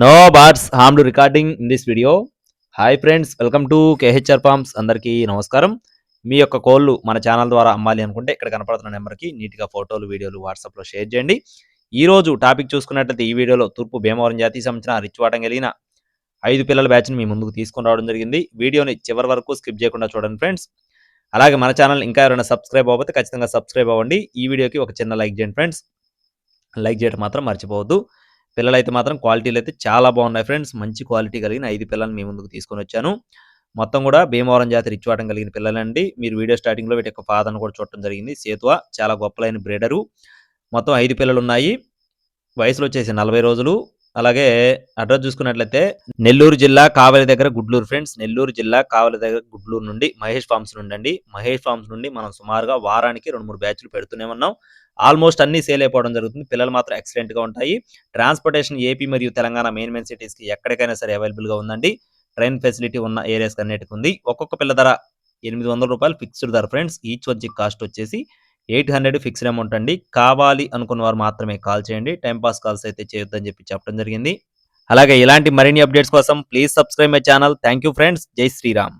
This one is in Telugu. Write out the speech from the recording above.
No birds హామ్లు recording in this video hi friends welcome to KHR farms అందరికీ నమస్కారం. మీ యొక్క కోళ్ళు మన ఛానల్ ద్వారా అమ్మాలి అనుకుంటే ఇక్కడ కనపడుతున్న నెంబర్కి నీట్గా ఫోటోలు వీడియోలు వాట్సాప్లో షేర్ చేయండి. ఈ రోజు టాపిక్ చూసుకున్నట్లయితే ఈ వీడియోలో తూర్పు భీమవరం జాతికి సంబంధించిన రిచ్వాటం కలిగిన ఐదు పిల్లల బ్యాచ్ని మీ ముందుకు తీసుకొని రావడం జరిగింది. వీడియోని చివరి వరకు స్కిప్ చేయకుండా చూడండి ఫ్రెండ్స్ అలాగే మన ఛానల్ ఇంకా ఎవరైనా సబ్స్క్రైబ్ అవ్వకపోతే ఖచ్చితంగా సబ్స్క్రైబ్ అవ్వండి. ఈ వీడియోకి ఒక చిన్న లైక్ చేయండి ఫ్రెండ్స్ లైక్ చేయడం మాత్రం మర్చిపోవద్దు. పిల్లలు అయితే మాత్రం క్వాలిటీలు అయితే చాలా బాగున్నాయి ఫ్రెండ్స్. మంచి క్వాలిటీ కలిగిన ఐదు పిల్లల్ని మీ ముందుకు తీసుకొని వచ్చాను. మొత్తం కూడా భీమవరం జాతి రిచ్వాటం కలిగిన పిల్లలండి. మీరు వీడియో స్టార్టింగ్లో వీటి యొక్క ఫాదర్ని కూడా చూడటం జరిగింది. సేతువ చాలా గొప్పలైన బ్రీడరు మొత్తం ఐదు పిల్లలు ఉన్నాయి వయసులో వచ్చేసి నలభై రోజులు. అలాగే అడ్రస్ చూసుకున్నట్లయితే నెల్లూరు జిల్లా కావలి దగ్గర గుడ్లూరు ఫ్రెండ్స్ నెల్లూరు జిల్లా కావలి దగ్గర గుడ్లూరు నుండి మహేష్ ఫార్మ్స్ నుండి అండి. మహేష్ ఫార్మ్స్ నుండి మనం సుమారుగా వారానికి రెండు మూడు బ్యాచ్లు పెడుతూనే ఉన్నాం. ఆల్మోస్ట్ అన్ని సేల్ అయిపోవడం జరుగుతుంది. పిల్లలు మాత్రం ఎక్సలెంట్గా ఉంటాయి. ట్రాన్స్పోర్టేషన్ ఏపీ మరియు తెలంగాణ మెయిన్ మెయిన్ సిటీస్కి ఎక్కడికైనా సరే అవైలబుల్గా ఉందండి. ట్రైన్ ఫెసిలిటీ ఉన్న ఏరియాస్ అన్నిటికి ఉంది. ఒక్కొక్క పిల్ల ధర ఎనిమిది వందల రూపాయలు ఫిక్స్డ్ ధర ఫ్రెండ్స్. ఈచ్ వచ్చి కాస్ట్ వచ్చేసి ఎయిట్ హండ్రెడ్ ఫిక్స్డ్ అమౌంట్ అండి. కావాలి అనుకున్న వారు మాత్రమే కాల్ చేయండి. టైం పాస్ కాల్స్ అయితే చేయొద్దని చెప్పి చెప్పడం జరిగింది. అలాగే ఇలాంటి మరిన్ని అప్డేట్స్ కోసం please subscribe my channel thank you friends జై శ్రీరామ్.